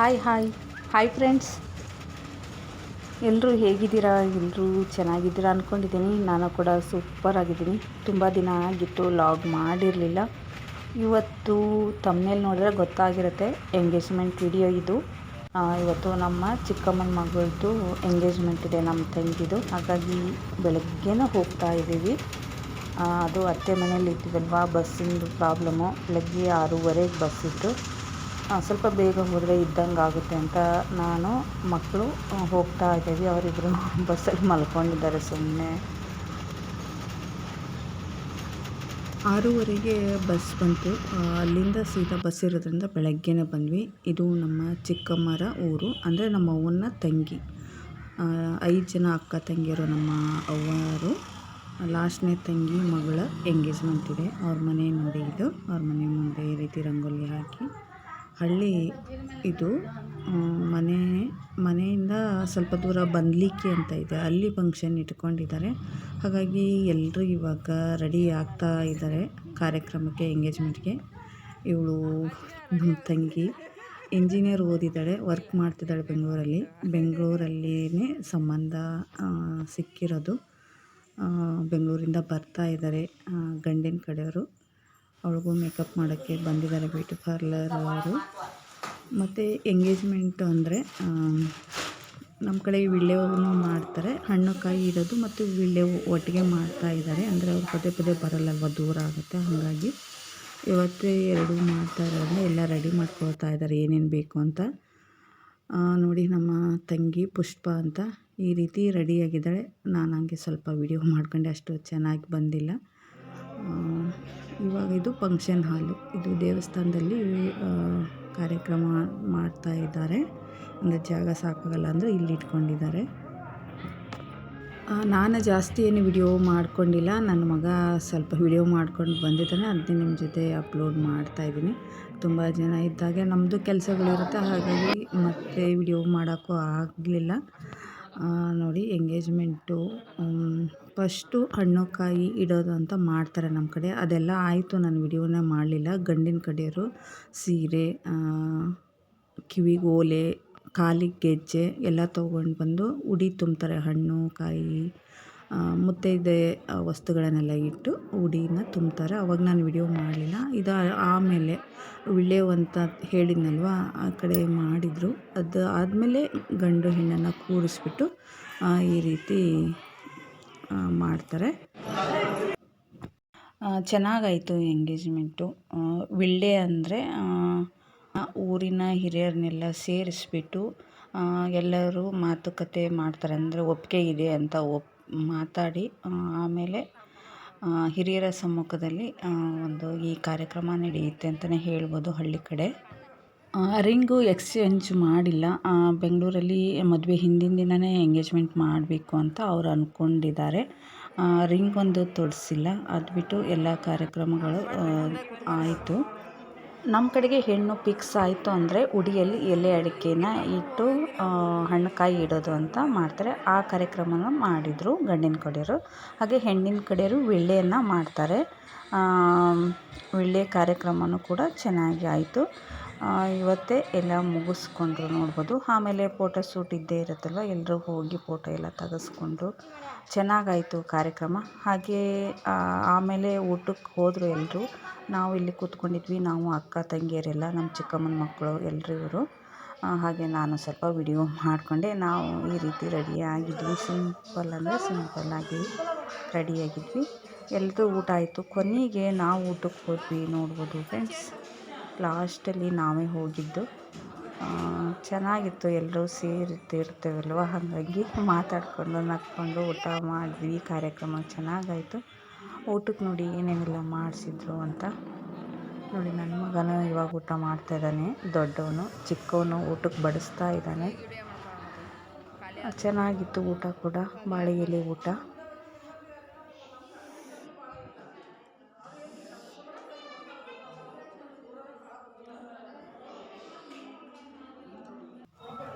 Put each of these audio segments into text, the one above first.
Hi hi hi friends ಎಲ್ಲರೂ ಹೇಗಿದ್ದೀರಾ? ಎಲ್ಲರೂ ಚೆನ್ನಾಗಿದ್ದೀರಾ ಅಂದ್ಕೊಂಡಿದ್ದೀನಿ ನಾನು ಕೂಡ ಸೂಪರ್ ಆಗಿದ್ದೀನಿ. ತುಂಬ ದಿನ ಆಗಿತ್ತು ಲಾಗ್ ಮಾಡಿರಲಿಲ್ಲ. ಇವತ್ತು ತಮ್ಮನೇಲಿ ನೋಡಿದ್ರೆ ಗೊತ್ತಾಗಿರುತ್ತೆ. ಎಂಗೇಜ್ಮೆಂಟ್ ವಿಡಿಯೋ ಇದು. ಇವತ್ತು ನಮ್ಮ ಚಿಕ್ಕಮ್ಮನ ಮಗಳದ್ದು ಎಂಗೇಜ್ಮೆಂಟ್ ಇದೆ ನಮ್ಮ ತಂಗಿದು. ಹಾಗಾಗಿ ಬೆಳಗ್ಗೆನೇ ಹೋಗ್ತಾ ಇದ್ದೀವಿ. ಅದು ಅತ್ತೆ ಮನೇಲಿ ಇದ್ದಿದ್ದಲ್ವಾ ಬಸ್ಸಿಂದು ಪ್ರಾಬ್ಲಮ್ಮು ಬೆಳಗ್ಗೆ ಆರೂವರೆಗೆ ಬಸ್ ಇತ್ತು. ಆ, ಸ್ವಲ್ಪ ಬೇಗ ಹೋದರೆ ಇದ್ದಂಗೆ ಆಗುತ್ತೆ ಅಂತ ನಾನು, ಮಕ್ಕಳು ಹೋಗ್ತಾ ಇದ್ದೀವಿ. ಅವರಿಬ್ಬರು ಬಸ್ಸಲ್ಲಿ ಮಲ್ಕೊಂಡಿದ್ದಾರೆ ಸುಮ್ಮನೆ ಆರೂವರೆಗೆ ಬಸ್ ಬಂತು. ಅಲ್ಲಿಂದ ಸೀದಾ ಬಸ್ ಇರೋದ್ರಿಂದ ಬೆಳಗ್ಗೆನೇ ಬಂದ್ವಿ. ಇದು ನಮ್ಮ ಚಿಕ್ಕಮ್ಮರ ಊರು, ಅಂದರೆ ನಮ್ಮ ಅವ್ವನ ತಂಗಿ. ಐದು ಜನ ಅಕ್ಕ ತಂಗಿಯರು ನಮ್ಮ ಅವ್ವರು. ಲಾಸ್ಟ್ನೇ ತಂಗಿ ಮಗಳ ಎಂಗೇಜ್ಮೆಂಟ್ ಇದೆ. ಅವ್ರ ಮನೆ ನೋಡಿ ಇದು. ಅವ್ರ ಮನೆ ಮುಂದೆ ಈ ರೀತಿ ರಂಗೋಲಿ ಹಾಕಿ ಹಳ್ಳಿ ಇದು ಮನೆ, ಮನೆಯಿಂದ ಸ್ವಲ್ಪ ದೂರ ಬಂದ್ಲಿಕ್ಕೆ ಅಂತ ಇದೆ. ಅಲ್ಲಿ ಫಂಕ್ಷನ್ ಇಟ್ಕೊಂಡಿದ್ದಾರೆ. ಹಾಗಾಗಿ ಎಲ್ಲರೂ ಇವಾಗ ರೆಡಿ ಆಗ್ತಾ ಇದ್ದಾರೆ ಕಾರ್ಯಕ್ರಮಕ್ಕೆ, ಎಂಗೇಜ್ಮೆಂಟ್ಗೆ. ಇವಳು ತಂಗಿ ಇಂಜಿನಿಯರ್ ಓದಿದ್ದಾಳೆ, ವರ್ಕ್ ಮಾಡ್ತಿದ್ದಾಳೆ ಬೆಂಗಳೂರಲ್ಲಿ. ಬೆಂಗಳೂರಲ್ಲಿನೇ ಸಂಬಂಧ ಸಿಕ್ಕಿರೋದು ಬೆಂಗಳೂರಿಂದ ಬರ್ತಾ ಇದ್ದಾರೆ ಗಂಡಿನ ಕಡೆಯವರು. ಅವಳಿಗೂ ಮೇಕಪ್ ಮಾಡೋಕ್ಕೆ ಬಂದಿದ್ದಾರೆ ಬ್ಯೂಟಿ ಪಾರ್ಲರ್ ಅವರು. ಮತ್ತು ಎಂಗೇಜ್ಮೆಂಟ್ ಅಂದರೆ ನಮ್ಮ ಕಡೆ ವಿಳ್ಳೆ ಹೂವನ್ನು ಮಾಡ್ತಾರೆ. ಹಣ್ಣು ಕಾಯಿ ಇರೋದು ಮತ್ತು ವಿಳ್ಳೆ ಹೂ ಒಟ್ಟಿಗೆ ಮಾಡ್ತಾ ಇದ್ದಾರೆ. ಅಂದರೆ ಅವ್ರು ಪದೇ ಪದೇ ಬರಲ್ಲಲ್ವ, ದೂರ ಆಗುತ್ತೆ. ಹಾಗಾಗಿ ಇವತ್ತೇ ಎರಡು ಮಾಡ್ತಾ ಇರೋದ್ರಿಂದ ಎಲ್ಲ ರೆಡಿ ಮಾಡ್ಕೊಳ್ತಾ ಇದ್ದಾರೆ, ಏನೇನು ಬೇಕು ಅಂತ. ನೋಡಿ ನಮ್ಮ ತಂಗಿ ಪುಷ್ಪ ಅಂತ ಈ ರೀತಿ ರೆಡಿಯಾಗಿದ್ದಾಳೆ. ನಾನು ಹಂಗೆ ಸ್ವಲ್ಪ ವಿಡಿಯೋ ಮಾಡ್ಕೊಂಡೆ, ಅಷ್ಟು ಚೆನ್ನಾಗಿ ಬಂದಿಲ್ಲ. ಇವಾಗ ಇದು ಫಂಕ್ಷನ್ ಹಾಲು. ಇದು ದೇವಸ್ಥಾನದಲ್ಲಿ ಕಾರ್ಯಕ್ರಮ ಮಾಡ್ತಾ ಇದ್ದಾರೆ. ಅಂದರೆ ಜಾಗ ಸಾಕಾಗಲ್ಲ ಅಂದರೆ ಇಲ್ಲಿ ಇಟ್ಕೊಂಡಿದ್ದಾರೆ. ನಾನು ಜಾಸ್ತಿ ಏನು ವಿಡಿಯೋ ಮಾಡ್ಕೊಂಡಿಲ್ಲ. ನನ್ನ ಮಗ ಸ್ವಲ್ಪ ವಿಡಿಯೋ ಮಾಡ್ಕೊಂಡು ಬಂದಿದ್ದಾನೆ. ಅದನ್ನೇ ನಿಮ್ಮ ಜೊತೆ ಅಪ್ಲೋಡ್ ಮಾಡ್ತಾ ಇದ್ದೀನಿ. ತುಂಬ ಜನ ಇದ್ದಾಗೆ ನಮ್ಮದು ಕೆಲಸಗಳಿರುತ್ತೆ. ಹಾಗಾಗಿ ಮತ್ತೆ ವಿಡಿಯೋ ಮಾಡೋಕ್ಕೂ ಆಗಲಿಲ್ಲ. ನೋಡಿ ಎಂಗೇಜ್ಮೆಂಟು ಫಸ್ಟು ಹಣ್ಣು ಕಾಯಿ ಇಡೋದು ಅಂತ ಮಾಡ್ತಾರೆ ನಮ್ಮ ಕಡೆ. ಅದೆಲ್ಲ ಆಯಿತು, ನಾನು ವಿಡಿಯೋನೇ ಮಾಡಲಿಲ್ಲ. ಗಂಡಿನ ಕಡೆಯವರು ಸೀರೆ ಕಿವಿ ಕಿವಿಗೆ ಓಲೆ ಕಾಲಿಗೆ ಗೆಜ್ಜೆ ಎಲ್ಲ ತೊಗೊಂಡು ಬಂದು ಉಡಿ ತುಂಬ್ತಾರೆ ಹಣ್ಣು, ಕಾಯಿ. ಮುತ್ತೈದೆ ವಸ್ತುಗಳನ್ನೆಲ್ಲ ಇಟ್ಟು ಉಡಿನ ತುಂಬ್ತಾರೆ. ಅವಾಗ ನಾನು ವಿಡಿಯೋ ಮಾಡಲಿಲ್ಲ. ಇದು ಆಮೇಲೆ ವಿಳ್ಳೆವು ಅಂತ ಹೇಳಿದ್ನಲ್ವ, ಆ ಕಡೆ ಮಾಡಿದರು. ಅದು ಆದಮೇಲೆ ಗಂಡು ಹೆಣ್ಣನ್ನು ಕೂರಿಸ್ಬಿಟ್ಟು ಈ ರೀತಿ ಮಾಡ್ತಾರೆ. ಚೆನ್ನಾಗಾಯಿತು ಎಂಗೇಜ್ಮೆಂಟು. ವಿಳ್ಳೆ ಅಂದರೆ ಊರಿನ ಹಿರಿಯರನ್ನೆಲ್ಲ ಸೇರಿಸ್ಬಿಟ್ಟು ಎಲ್ಲರೂ ಮಾತುಕತೆ ಮಾಡ್ತಾರೆ. ಅಂದರೆ ಒಪ್ಪಿಗೆ ಇದೆ ಅಂತ ಒಪ್ ಮಾತಾಡಿ ಆಮೇಲೆ ಹಿರಿಯರ ಸಮ್ಮುಖದಲ್ಲಿ ಒಂದು ಈ ಕಾರ್ಯಕ್ರಮ ನಡೆಯುತ್ತೆ ಅಂತಲೇ ಹೇಳ್ಬೋದು ಹಳ್ಳಿ ಕಡೆ. ರಿಂಗು ಎಕ್ಸ್ಚೇಂಜ್ ಮಾಡಿಲ್ಲ. ಬೆಂಗಳೂರಲ್ಲಿ ಮದುವೆ ಹಿಂದಿನ ದಿನವೇ ಎಂಗೇಜ್ಮೆಂಟ್ ಮಾಡಬೇಕು ಅಂತ ಅವ್ರು ಅಂದ್ಕೊಂಡಿದ್ದಾರೆ ರಿಂಗ್ ಒಂದು ತೊಡಿಸಿಲ್ಲ. ಅದು ಬಿಟ್ಟು ಎಲ್ಲ ಕಾರ್ಯಕ್ರಮಗಳು ಆಯಿತು. ನಮ್ಮ ಕಡೆಗೆ ಹೆಣ್ಣು ಪಿಕ್ಸ್ ಆಯಿತು ಅಂದರೆ ಉಡಿಯಲ್ಲಿ ಎಲೆ ಅಡಿಕೆನ ಇಟ್ಟು ಹಣ್ಣುಕಾಯಿ ಹಣ್ಣು ಕಾಯಿ ಇಡೋದು ಅಂತ ಮಾಡ್ತಾರೆ. ಆ ಕಾರ್ಯಕ್ರಮನ ಮಾಡಿದರು ಗಂಡಿನ ಕಡೆಯವರು. ಹಾಗೆ ಹೆಣ್ಣಿನ ಕಡೆಯವರು ವಿಳ್ಳೆಯನ್ನು ಮಾಡ್ತಾರೆ. ವಿಳ್ಳೆ ಕಾರ್ಯಕ್ರಮನೂ ಕೂಡ ಚೆನ್ನಾಗಿ ಆಯಿತು. ಇವತ್ತೇ ಎಲ್ಲ ಮುಗಿಸ್ಕೊಂಡ್ರು ನೋಡ್ಬೋದು. ಆಮೇಲೆ ಫೋಟೋ ಶೂಟ್ ಇದ್ದೇ ಇರುತ್ತಲ್ವ? ಎಲ್ಲರೂ ಹೋಗಿ ಫೋಟೋ ಎಲ್ಲ ತೆಗೆಸ್ಕೊಂಡ್ರು ಚೆನ್ನಾಗಾಯಿತು ಕಾರ್ಯಕ್ರಮ. ಹಾಗೆ ಆಮೇಲೆ ಊಟಕ್ಕೆ ಹೋದರು ಎಲ್ಲರೂ ನಾವು ಇಲ್ಲಿ ಕೂತ್ಕೊಂಡಿದ್ವಿ. ನಾವು ಅಕ್ಕ, ತಂಗಿಯರೆಲ್ಲ, ನಮ್ಮ ಚಿಕ್ಕಮ್ಮನ ಮಕ್ಕಳು ಎಲ್ಲರೂ ಇವರು. ಹಾಗೆ ನಾನು ಸ್ವಲ್ಪ ವಿಡಿಯೋ ಮಾಡಿಕೊಂಡೆ. ನಾವು ಈ ರೀತಿ ರೆಡಿಯಾಗಿದ್ವಿ ಸಿಂಪಲ್ ಅಂದರೆ ಸಿಂಪಲ್ಲಾಗಿ ರೆಡಿಯಾಗಿದ್ವಿ ಎಲ್ಲರೂ ಊಟ ಆಯಿತು. ಕೊನೆಗೆ ನಾವು ಊಟಕ್ಕೆ ಹೋದ್ವಿ ನೋಡ್ಬೋದು ಫ್ರೆಂಡ್ಸ್ ಲಾಸ್ಟಲ್ಲಿ ನಾವೇ ಹೋಗಿದ್ದು. ಚೆನ್ನಾಗಿತ್ತು ಎಲ್ಲರೂ ಸೇರಿರ್ತಿರ್ತೇವಲ್ವ ಹಾಗಾಗಿ ಮಾತಾಡಿಕೊಂಡು ನಕ್ಕೊಂಡು ಊಟ ಮಾಡಿದ್ವಿ, ಕಾರ್ಯಕ್ರಮ ಚೆನ್ನಾಗಾಯಿತು. ಊಟಕ್ಕೆ ನೋಡಿ ಏನೇನೆಲ್ಲ ಮಾಡಿಸಿದ್ರು ಅಂತ ನೋಡಿ, ನನ್ನ ಮಗನೂ ಇವಾಗ ಊಟ ಮಾಡ್ತಾ ಇದ್ದಾನೆ, ದೊಡ್ಡವನು, ಚಿಕ್ಕವನು ಊಟಕ್ಕೆ ಬಡಿಸ್ತಾ ಇದ್ದಾನೆ. ಚೆನ್ನಾಗಿತ್ತು ಊಟ ಕೂಡ ಬಾಳೆ ಎಲೆ ಊಟ.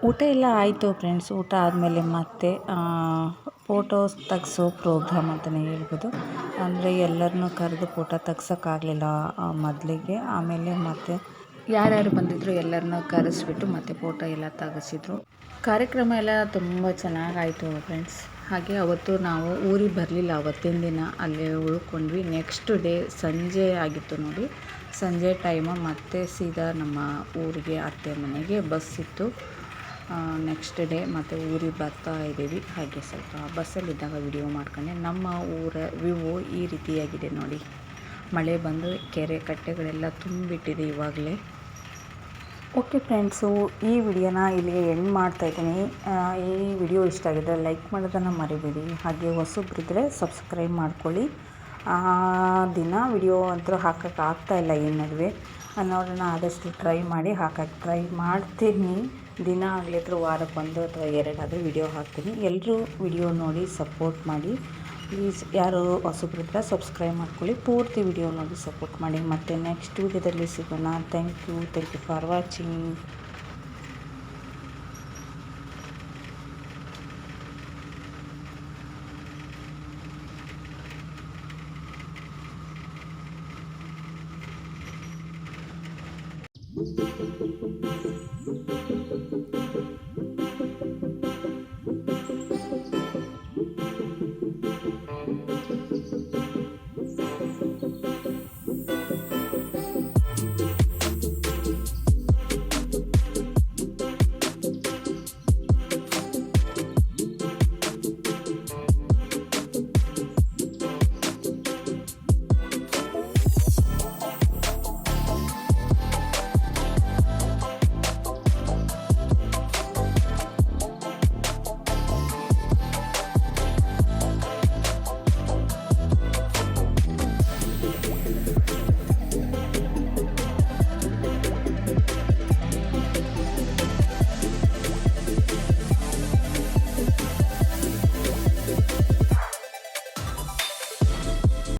ಊಟ ಎಲ್ಲ ಆಯಿತು ಫ್ರೆಂಡ್ಸ್ ಊಟ ಆದಮೇಲೆ ಮತ್ತೆ ಫೋಟೋಸ್ ತೆಗ್ಸೋ ಪ್ರೋಗ್ರಾಮ್ ಅಂತಲೇ ಹೇಳ್ಬೋದು. ಅಂದರೆ ಎಲ್ಲರನ್ನೂ ಕರೆದು ಫೋಟೋ ತೆಗ್ಸೋಕ್ಕಾಗಲಿಲ್ಲ ಮೊದಲಿಗೆ. ಆಮೇಲೆ ಮತ್ತೆ ಯಾರ್ಯಾರು ಬಂದಿದ್ರು ಎಲ್ಲರನ್ನ ಕರೆಸ್ಬಿಟ್ಟು ಮತ್ತೆ ಫೋಟೋ ಎಲ್ಲ ತೆಗೆಸಿದ್ರು. ಕಾರ್ಯಕ್ರಮ ಎಲ್ಲ ತುಂಬ ಚೆನ್ನಾಗಾಯಿತು ಫ್ರೆಂಡ್ಸ್ ಹಾಗೆ ಅವತ್ತು ನಾವು ಊರಿಗೆ ಬರಲಿಲ್ಲ, ಅವತ್ತಿನ ದಿನ ಅಲ್ಲೇ ಉಳ್ಕೊಂಡ್ವಿ. ನೆಕ್ಸ್ಟ್ ಡೇ ಸಂಜೆ ಆಗಿತ್ತು ನೋಡಿ. ಸಂಜೆ ಟೈಮು ಮತ್ತೆ ಸೀದಾ ನಮ್ಮ ಊರಿಗೆ ಅತ್ತೆ ಮನೆಗೆ ಬಸ್ ಇತ್ತು. ನೆಕ್ಸ್ಟ್ ಡೇ ಮತ್ತು ಊರಿಗೆ ಬರ್ತಾ ಇದ್ದೀವಿ. ಹಾಗೆ ಸ್ವಲ್ಪ ಬಸ್ಸಲ್ಲಿದ್ದಾಗ ವಿಡಿಯೋ ಮಾಡ್ಕೊಂಡೆ. ನಮ್ಮ ಊರ ವ್ಯೂ ಈ ರೀತಿಯಾಗಿದೆ ನೋಡಿ. ಮಳೆ ಬಂದು ಕೆರೆ ಕಟ್ಟೆಗಳೆಲ್ಲ ತುಂಬಿಟ್ಟಿದೆ ಇವಾಗಲೇ. ಓಕೆ ಫ್ರೆಂಡ್ಸು ಈ ವಿಡಿಯೋನ ಇಲ್ಲಿಗೆ ಎಂಡ್ ಮಾಡ್ತಾ ಇದ್ದೀನಿ. ಈ ವಿಡಿಯೋ ಇಷ್ಟ ಆಗಿದ್ರೆ ಲೈಕ್ ಮಾಡೋದನ್ನು ಮರಿಬೇಡಿ. ಹಾಗೆ ಹೊಸಬ್ರಿದ್ರೆ ಸಬ್ಸ್ಕ್ರೈಬ್ ಮಾಡ್ಕೊಳ್ಳಿ. ದಿನ ವಿಡಿಯೋ ಅಂತೂ ಹಾಕೋಕ್ಕೆ ಆಗ್ತಾ ಇಲ್ಲ ಈ ನಡುವೆ. ನೋಡೋಣ ಆದಷ್ಟು ಟ್ರೈ ಮಾಡಿ ಹಾಕಕ್ಕೆ ಟ್ರೈ ಮಾಡ್ತೀನಿ. ದಿನ ಆಗಲಿದ್ರು ವಾರಕ್ಕೆ ಒಂದು ಅಥವಾ ಎರಡಾದರೂ ವಿಡಿಯೋ ಹಾಕ್ತೀನಿ. ಎಲ್ಲರೂ ವಿಡಿಯೋ ನೋಡಿ ಸಪೋರ್ಟ್ ಮಾಡಿ. ಪ್ಲೀಸ್ ಯಾರು ಹೊಸಬ್ರಿದ್ರೆ ಸಬ್ಸ್ಕ್ರೈಬ್ ಮಾಡ್ಕೊಳ್ಳಿ. ಪೂರ್ತಿ ವಿಡಿಯೋ ನೋಡಿ ಸಪೋರ್ಟ್ ಮಾಡಿ. ಮತ್ತು ನೆಕ್ಸ್ಟ್ ವಿಡಿಯೋದಲ್ಲಿ ಸಿಗೋಣ. Thank you. Thank you for watching. thank you